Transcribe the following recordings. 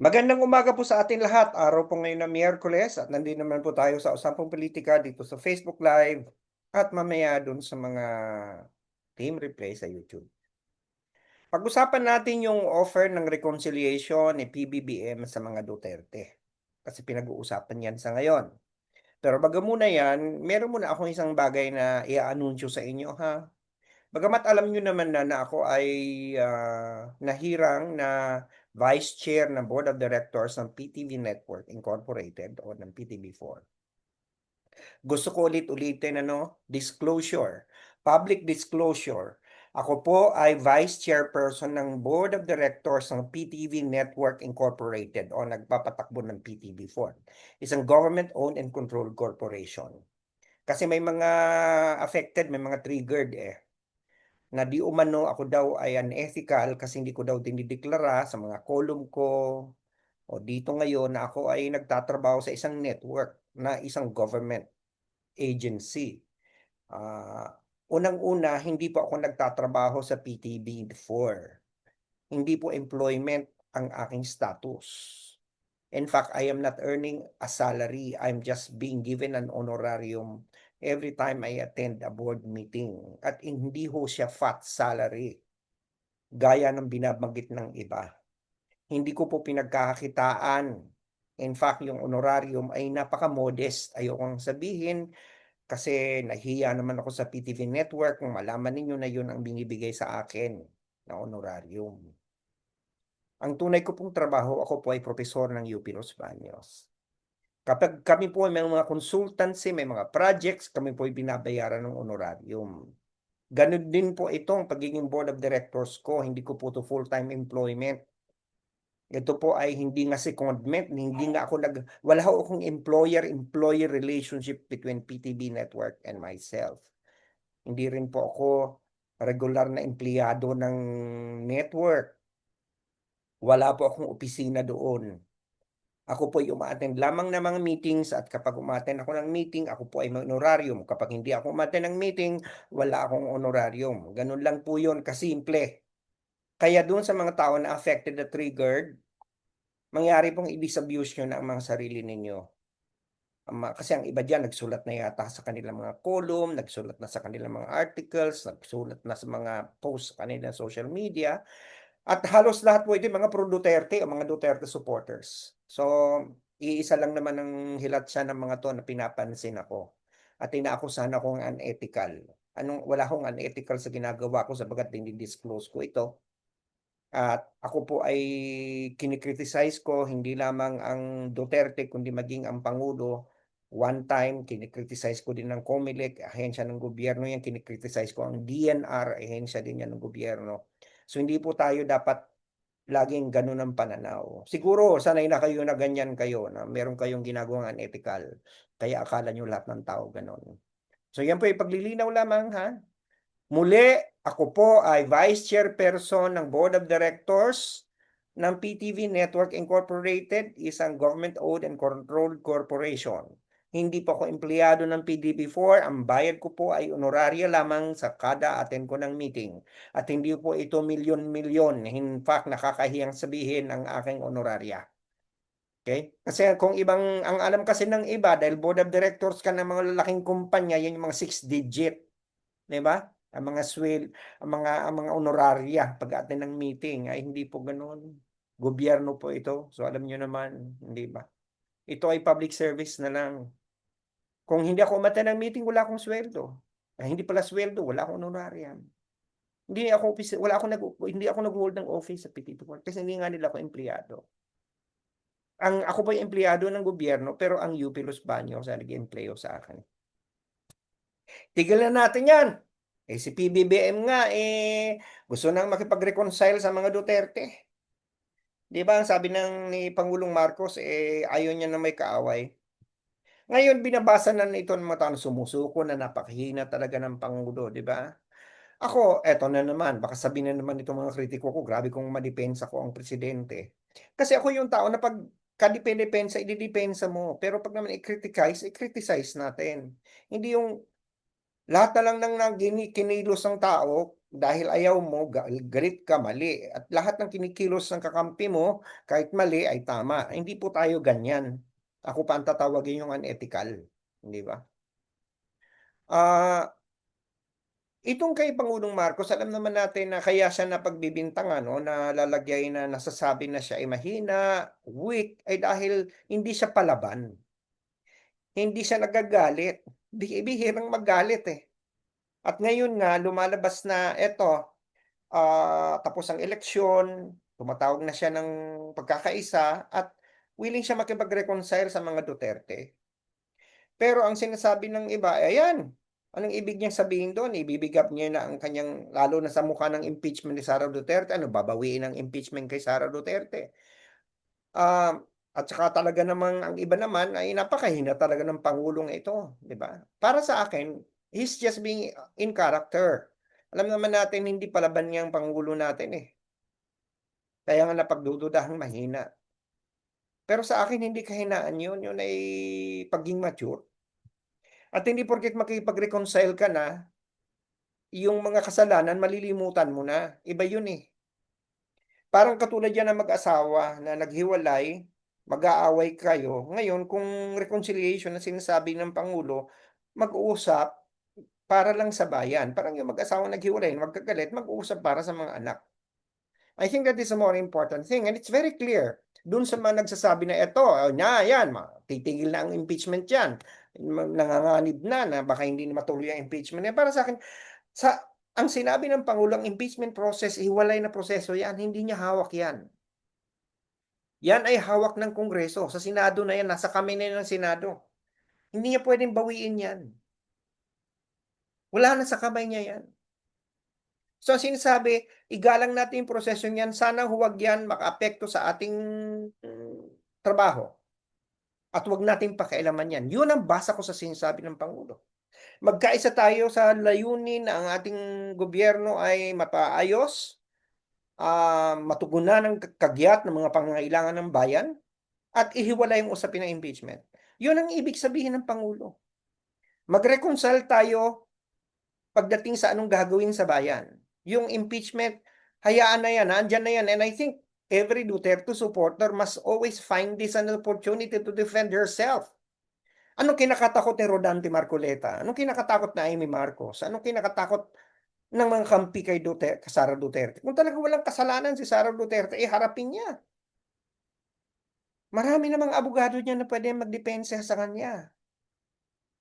Magandang umaga po sa atin lahat. Araw po ngayon na Miyerkules at nandito naman po tayo sa Usapang Politika dito sa Facebook Live at mamaya dun sa mga team replay sa YouTube. Pag-usapan natin yung offer ng reconciliation ni PBBM sa mga Duterte. Kasi pinag-uusapan yan sa ngayon. Pero baga muna yan, meron muna akong isang bagay na i-anunsyo sa inyo ha. Bagamat alam nyo naman na, na ako ay ah, nahirang na Vice Chair ng Board of Directors ng PTV Network Incorporated o ng PTV4. Gusto ko ulit-ulitin ano, disclosure, public disclosure. Ako po ay Vice Chairperson ng Board of Directors ng PTV Network Incorporated o nagpapatakbo ng PTV4. Isang government-owned and controlled corporation. Kasi may mga affected, may mga triggered eh na di umano ako daw ay unethical kasi hindi ko daw dinideklara sa mga column ko o dito ngayon na ako ay nagtatrabaho sa isang network na isang government agency. Ah, unang-una, hindi po ako nagtatrabaho sa PTB before. Hindi po employment ang aking status. In fact, I am not earning a salary. I'm just being given an honorarium every time I attend a board meeting. At hindi ho siya fat salary. Gaya ng binabanggit ng iba. Hindi ko po pinagkakakitaan. In fact, yung honorarium ay napaka-modest. Ayokong sabihin kasi nahiya naman ako sa PTV network kung malaman ninyo na yun ang binibigay sa akin na honorarium. Ang tunay ko pong trabaho, ako po ay profesor ng UP Los Baños. Kapag kami po ay may mga consultancy, may mga projects, kami po ay binabayaran ng honorarium. Ganun din po itong pagiging board of directors ko, hindi ko po to full-time employment. Ito po ay hindi nga secondment, hindi nga ako nag, wala ho akong employer-employee relationship between PTB Network and myself. Hindi rin po ako regular na empleyado ng network. Wala po akong opisina doon. Ako po ay umaattend lamang ng mga meetings at kapag umaattend ako ng meeting, ako po ay may honorarium. Kapag hindi ako umaattend ng meeting, wala akong honorarium. Ganun lang po yun, kasimple. Kaya doon sa mga tao na affected na triggered, mangyari pong i-disabuse nyo na ang mga sarili ninyo. Kasi ang iba dyan, nagsulat na yata sa kanilang mga column, nagsulat na sa kanilang mga articles, nagsulat na sa mga posts sa kanilang social media. At halos lahat po ito mga pro-Duterte o mga Duterte supporters. So, iisa lang naman ang hilat siya ng mga to na pinapansin ako. At inaakusahan akong unethical. Anong, wala akong unethical sa ginagawa ko sabagat dinidisclose ko ito. At ako po ay kinikriticize ko hindi lamang ang Duterte kundi maging ang Pangulo. One time, kinikriticize ko din ng COMELEC, ahensya ng gobyerno yan. Kinikriticize ko ang DNR, ahensya din yan ng gobyerno. So hindi po tayo dapat laging ganun ang pananaw. Siguro sanay na kayo na ganyan kayo, na meron kayong ginagawang unethical. Kaya akala nyo lahat ng tao ganun. So yan po ay paglilinaw lamang ha. Muli, ako po ay Vice Chairperson ng Board of Directors ng PTV Network Incorporated, isang government-owned and controlled corporation. Hindi po ako empleyado ng PDB4. Ang bayad ko po ay honoraria lamang sa kada attend ko ng meeting. At hindi po ito milyon-milyon. In fact, nakakahiyang sabihin ang aking honoraria. Okay? Kasi kung ibang, ang alam kasi ng iba, dahil board of directors ka ng mga lalaking kumpanya, yan yung mga six digit. Di ba? Ang mga swell, ang mga, ang mga honoraria pag attend ng meeting, ay hindi po ganoon. Gobyerno po ito. So alam nyo naman, hindi ba? Ito ay public service na lang. Kung hindi ako umattend ng meeting, wala akong sweldo. Ay, hindi pala sweldo, wala akong honorarium. Hindi ako office, wala ako nag hindi ako nag-hold ng office sa PTT4 kasi hindi nga nila ako empleyado. Ang ako po yung empleyado ng gobyerno pero ang UP Los Baños ang nag-empleo sa akin. Tigilan natin 'yan. Eh si PBBM nga eh gusto nang makipag-reconcile sa mga Duterte. 'Di ba? Ang sabi ng ni Pangulong Marcos eh ayaw niya na may kaaway. Ngayon binabasa na nito ng mga tao na sumusuko na napakahina talaga ng Pangulo, 'di ba? Ako, eto na naman, baka sabihin na naman itong mga kritiko ko, grabe kong madepensa ko ang presidente. Kasi ako yung tao na pag kadipensa, ididepensa mo. Pero pag naman i-criticize, i-criticize natin. Hindi yung lahat na lang ng kinilos ng tao, dahil ayaw mo, ga galit ka, mali at lahat ng kinikilos ng kakampi mo kahit mali ay tama. Hindi po tayo ganyan. Ako pa ang tatawagin yung unethical, hindi ba? Ah Itong kay Pangulong Marcos alam naman natin na kaya siya napagbibintangan o nalalagay na nasasabi na siya ay mahina, weak, ay dahil hindi siya palaban. Hindi siya nagagalit, bi bihirang magalit, eh. At ngayon nga lumalabas na eto, ah, tapos ang eleksyon, tumatawag na siya ng pagkakaisa at willing siya makipag-reconcile sa mga Duterte. Pero ang sinasabi ng iba, ayan, anong ibig niyang sabihin do'n, ibibigap niya na ang kanyang lalo na sa mukha ng impeachment ni Sara Duterte, ano babawiin ang impeachment kay Sara Duterte. Um, at saka talaga namang ang iba naman ay napakahina talaga ng pangulong ito, 'di ba? Para sa akin, he's just being in character. Alam naman natin hindi palaban niyang pangulo natin, eh. Kaya nga napagdududahang mahina. Pero sa akin hindi kahinaan yun, yun ay pagiging mature. At hindi porket makikipag-reconcile ka na, yung mga kasalanan malilimutan mo na, iba yun, eh. Parang katulad yan ng mag-asawa na naghiwalay, mag-aaway kayo, ngayon kung reconciliation ang sinasabi ng pangulo, mag-uusap para lang sa bayan. Parang yung mag-asawang naghiwalay, magkagalit, mag-uusap para sa mga anak. I think that is a more important thing and it's very clear dun sa mga nagsasabi na eto, na yan, ma titigil na ang impeachment yan, nanganganib na na baka hindi na matuloy ang impeachment yan. Para sa'kin, sa ang sinabi ng pangulo ang impeachment process, hiwalay na proseso yan, hindi niya hawak yan. Yan ay hawak ng Kongreso, sa Senado na yan, nasa kamay na yan ng Senado. Hindi niya puwedeng bawiin yan. Wala na sa kamay niya yan. So sinasabi, igalang natin yung prosesong yan, sana huwag yan makaapekto sa ating trabaho. At huwag nating pakialaman yan. Yun ang basa ko sa sinasabi ng Pangulo. Magkaisa tayo sa layunin na ang ating gobyerno ay mapaayos, ah, matugunan ang kagyat ng mga pangangailangan ng bayan, at ihiwalay yung usapin ng impeachment. Yun ang ibig sabihin ng Pangulo. Mag-reconcile tayo pagdating sa anong gagawin sa bayan. Yung impeachment, hayaan na yan, nandyan na yan. And I think every Duterte supporter must always find this an opportunity to defend herself. Anong kinakatakot ni Rodante Marcoleta? Anong kinakatakot na Amy Marcos? Anong kinakatakot ng mga kampi kay Duterte, Sara Duterte? Kung talaga walang kasalanan si Sara Duterte, eh harapin niya. Marami namang abogado niya na pwede magdepensa sa kanya.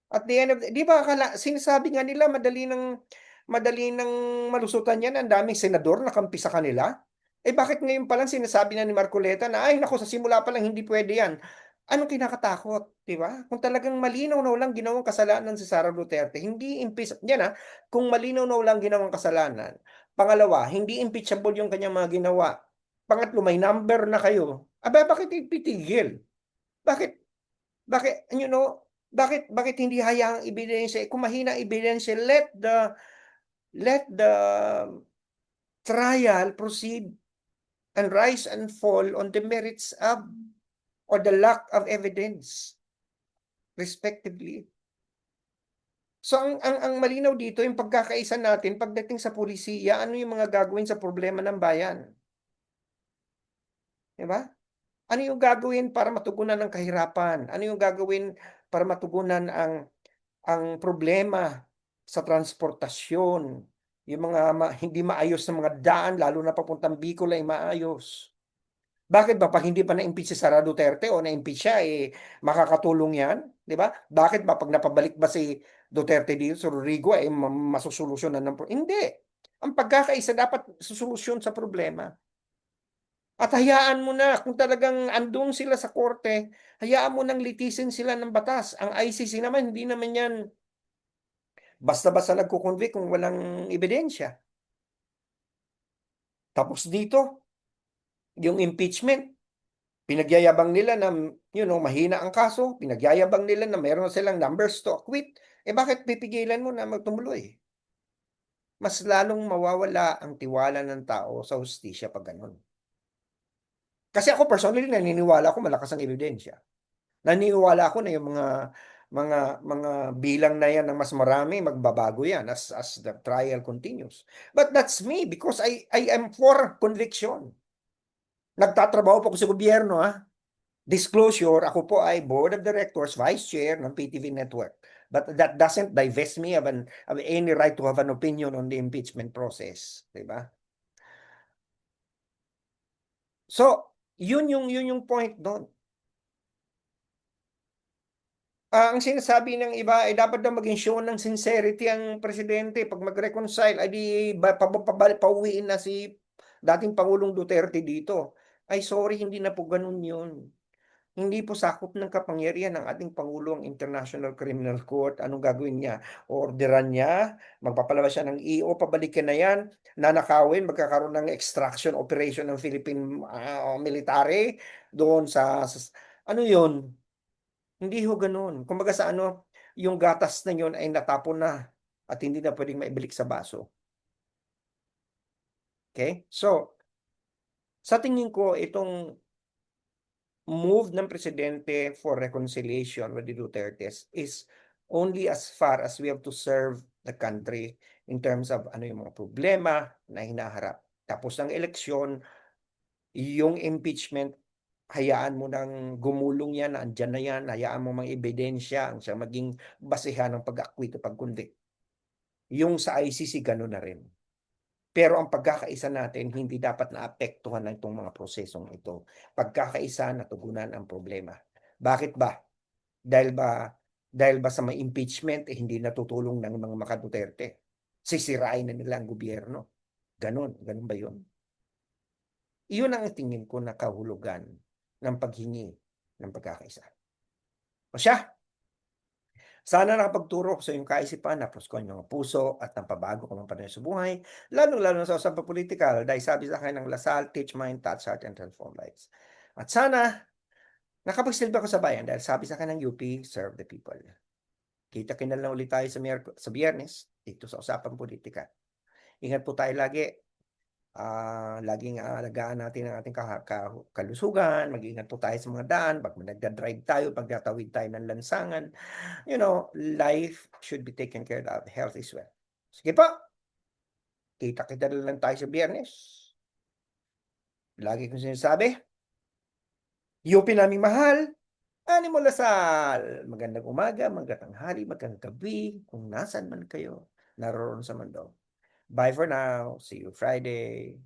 At the end of the, di ba akala, sinasabi nga nila madali ng madali ng malusutan yan, ang daming senador na kampi sa kanila. Eh bakit ngayon pa lang sinasabi na ni Marcoleta na ay nako sa simula pa lang hindi pwede yan. Anong kinakatakot, 'di ba? Kung talagang malinaw na walang ginawang kasalanan si Sara Duterte, hindi impeach yan ah, kung malinaw na walang ginawang kasalanan. Pangalawa, hindi impeachable yung kanyang mga ginawa. Pangatlo, may number na kayo. Aba, bakit ipitigil? Bakit? Bakit, you know, bakit bakit hindi hayaang ebidensya? Kung mahina ebidensya, let the let the trial proceed and rise and fall on the merits of or the lack of evidence respectively. So ang ang ang malinaw dito yung pagkakaisa natin pagdating sa pulisiya, ano yung mga gagawin sa problema ng bayan? 'Di ba? Ano yung gagawin para matugunan ang kahirapan? Ano yung gagawin para matugunan ang ang problema sa transportasyon, yung mga ma hindi maayos na mga daan lalo na papuntang Bicol ay maayos. Bakit ba 'pag hindi pa na-impeach si Sara Duterte o na-impeach siya, eh, makakatulong 'yan, 'di ba? Bakit ba 'pag napabalik ba si Duterte dito sa Rodrigo, eh, ma masosolusyonan ng pro hindi. Ang pagkakaisa dapat sosolusyon sa problema. At hayaan mo na kung talagang andun sila sa korte, hayaan mo nang litisin sila ng batas. Ang ICC naman hindi naman 'yan basta-basta nagko-convict kung walang ebidensya. Tapos dito, yung impeachment, pinagyayabang nila na, you know, mahina ang kaso, pinagyayabang nila na meron silang numbers to acquit. Eh bakit pipigilan mo na magtumuloy? Mas lalong mawawala ang tiwala ng tao sa hustisya pag ganun. Kasi ako personally naniniwala ako malakas ang ebidensya. Naniniwala ako na yung mga mga mga bilang na yan ng mas marami magbabago yan as as the trial continues. But that's me because I I am for conviction. Nagtatrabaho po ako sa gobyerno ha. Disclosure, ako po ay board of directors, vice chair ng PTV network. But that doesn't divest me of, an, of any right to have an opinion on the impeachment process, 'di ba? So, yun yung yun yung point doon. Ah, ang sinasabi ng iba ay dapat daw maging show ng sincerity ang presidente pag mag-reconcile ay di pauwiin na si dating Pangulong Duterte dito. Ay sorry, hindi na po ganun yun. Hindi po sakop ng kapangyarihan ng ating Pangulo ang International Criminal Court. Anong gagawin niya? Orderan niya, magpapalabas siya ng EO, pabalikin na yan, nanakawin, magkakaroon ng extraction operation ng Philippine ah, military doon sa, sa ano yun? Hindi ho ganun. Kumbaga sa ano, yung gatas na yun ay natapon na at hindi na pwedeng maibalik sa baso. Okay? So, sa tingin ko, itong move ng presidente for reconciliation with the Dutertes is only as far as we have to serve the country in terms of ano yung mga problema na hinaharap. Tapos ng eleksyon, yung impeachment hayaan mo nang gumulong yan, andyan na yan, hayaan mo mga ebidensya ang siya maging basehan ng pag-acquit o pag-convict. Yung sa ICC, gano'n na rin. Pero ang pagkakaisa natin, hindi dapat naapektuhan ng itong mga prosesong ito. Pagkakaisa, natugunan ang problema. Bakit ba? Dahil ba dahil ba sa may impeachment, eh, hindi natutulong ng mga makaduterte? Sisirain na nila ang gobyerno. Ganon, ganon ba yun? Iyon ang tingin ko na kahulugan ng paghingi ng pagkakaisa. O siya, sana nakapagturo sa iyong kaisipan, napos ko ang iyong puso at napabago ko ng panahon sa buhay, lalo-lalo sa usapang politikal dahil sabi sa akin ng Lasal, teach mind, touch heart, and transform lives. At sana, nakapagsilbi ako sa bayan dahil sabi sa akin ng UP, serve the people. Kita kinala ulit tayo sa, Miyerk- sa biyernes dito sa usapang politika. Ingat po tayo lagi ah laging aalagaan natin ang ating ka- ka- kalusugan, mag-ingat po tayo sa mga daan, pag nagda-drive tayo, pag tatawid tayo ng lansangan, you know, life should be taken care of, health is well. Sige po, kita-kita lang tayo sa biyernes. Lagi kong sinasabi, UP naming mahal, Ani mo Lasal, magandang umaga, magandang tanghali, magandang gabi, kung nasan man kayo, naroon sa mundo. Bye for now. See you Friday.